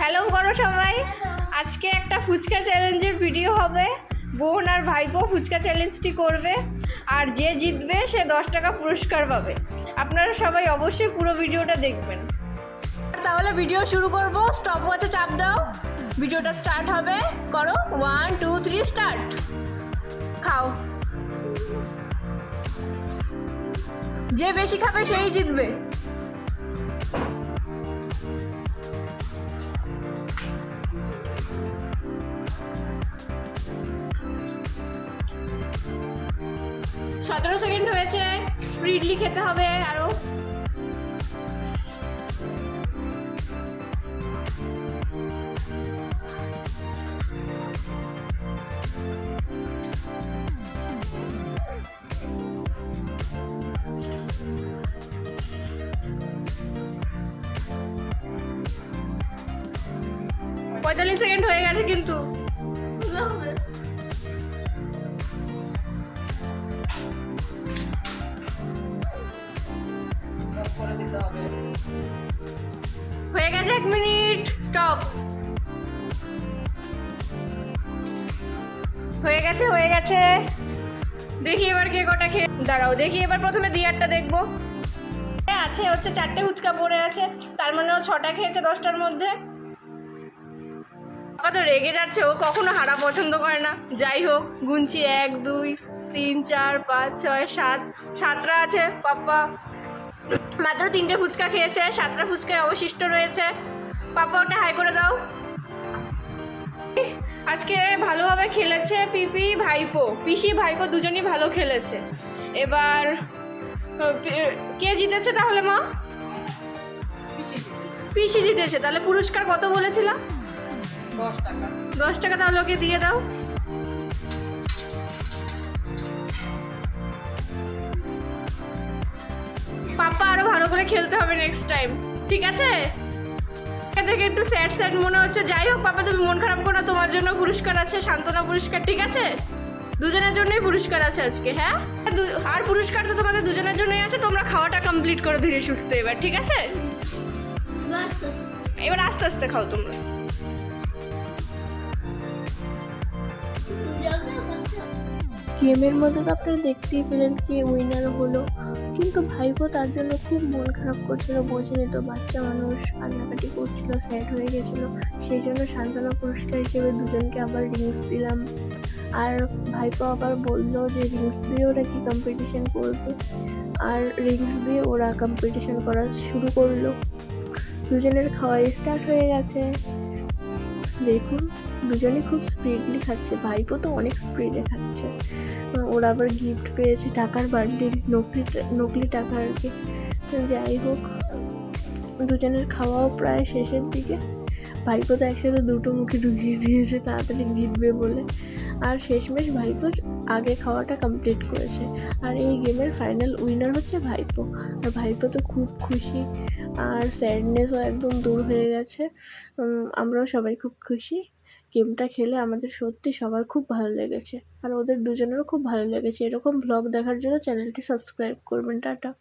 Hello করো সবাই। আজকে একটা ফুচকা চ্যালেঞ্জের ভিডিও হবে। বোন আর ভাইপো ফুচকা চ্যালেঞ্জটি করবে। আর যে জিতবে সে দশ টাকা পুরস্কার পাবে। আপনারা সবাই অবশ্যই পুরো ভিডিওটা দেখবেন। তাহলে ভিডিও শুরু করব। স্টপ ওয়াচে চাপ দাও। ভিডিওটা স্টার্ট হবে। করো। ওয়ান টু থ্রি স্টার্ট খাও। যে বেশি খাবে সেই জিতবে। সতেরো সেকেন্ড হয়েছে। স্প্রিডলি খেতে হবে আরও। পঁয়তাল্লিশ সেকেন্ড হয়ে গেছে কিন্তু। হয়ে গেছে এক মিনিট। স্টপ হয়ে গেছে হয়ে গেছে। দেখি এবার কে কটা খেয়ে দাঁড়াও, দেখি এবার প্রথমে দিয়ারটা দেখব। আছে, হচ্ছে চারটে ফুচকা পড়ে আছে, তার মানে ও ছটা খেয়েছে দশটার মধ্যে। পাপা তো রেগে যাচ্ছে, ও কখনো হারা পছন্দ করে না। যাই হোক, গুনছি এক, দুই, তিন, চার, পাঁচ, ছয়, সাত। সাতটা আছে, পাপ্পা। মাত্র তিনটে ফুচকা খেয়েছে, সাতটা ফুচকায় অবশিষ্ট রয়েছে। পাপ্পা, ওটা হাই করে দাও। আজকে ভালোভাবে খেলেছে পিপি, ভাইপো। পিসি, ভাইপো দুজনই ভালো খেলেছে। এবার কে জিতেছে তাহলে মা? পিসি জিতেছে, তাহলে পুরস্কার কত বলেছিলাম? দশ টাকা। দশ টাকা তাহলে ওকে দিয়ে দাও। পাপা আরও ভালো করে খেলতে হবে নেক্সট টাইম ঠিক আছে? থেকে একটু স্যাড স্যাড মনে হচ্ছে। যাই হোক পাপা তুমি মন খারাপ করো তোমার জন্য পুরস্কার আছে সান্ত্বনা পুরস্কার। ঠিক আছে? দুজনের জন্যই পুরস্কার আছে আজকে হ্যাঁ? আর পুরস্কার তো তোমাদের দুজনের জন্যই আছে। তোমরা খাওয়াটা কমপ্লিট করো ধীরে সুস্থ এবার ঠিক আছে? এবার আস্তে আস্তে খাও তোমরা। গেমের মধ্যে তো আপনারা দেখতেই পেলেন কে উইনার হলো। কিন্তু ভাইপো তার জন্য খুব মন খারাপ করছিল, বোঝেনি তো, বাচ্চা মানুষ, কান্নাকাটি করছিল স্যাড হয়ে গেছিল। সেই জন্য সান্ত্বনা পুরস্কার হিসেবে দুজনকে আবার রিংস দিলাম। আর ভাইপো আবার বলল যে রিংস দিয়ে ওরা কি কম্পিটিশন করবে? আর রিংস দিয়ে ওরা কম্পিটিশন করা শুরু করল। দুজনের খাওয়াই স্টার্ট হয়ে গেছে। দেখুন, দুজনে খুব স্পিডলি খাচ্ছে। ভাইপো তো অনেক স্পিডে খাচ্ছে। ওরা আবার গিফট পেয়েছে টাকার বার্থডে নকলি নকলি টাকা আর কি যাই হোক, দুজনের খাওয়াও প্রায় শেষের দিকে। ভাইপো তো একসাথে দুটো মুখে ঢুকিয়ে দিয়েছে, তাড়াতাড়ি জিতবে বলে। আর শেষমেশ ভাইপো আগে খাওয়াটা কমপ্লিট করেছে। আর এই গেমের ফাইনাল উইনার হচ্ছে ভাইপো। আর ভাইপো তো খুব খুশি। আর স্যাডনেসও একদম দূর হয়ে গেছে। আমরাও সবাই খুব খুশি। গেমটা খেলে আমাদের সত্যি সবার খুব ভালো লেগেছে। আর ওদের দুজনেরও খুব ভালো লেগেছে। এরকম ব্লগ দেখার জন্য চ্যানেলটি সাবস্ক্রাইব করবেন। টাটা।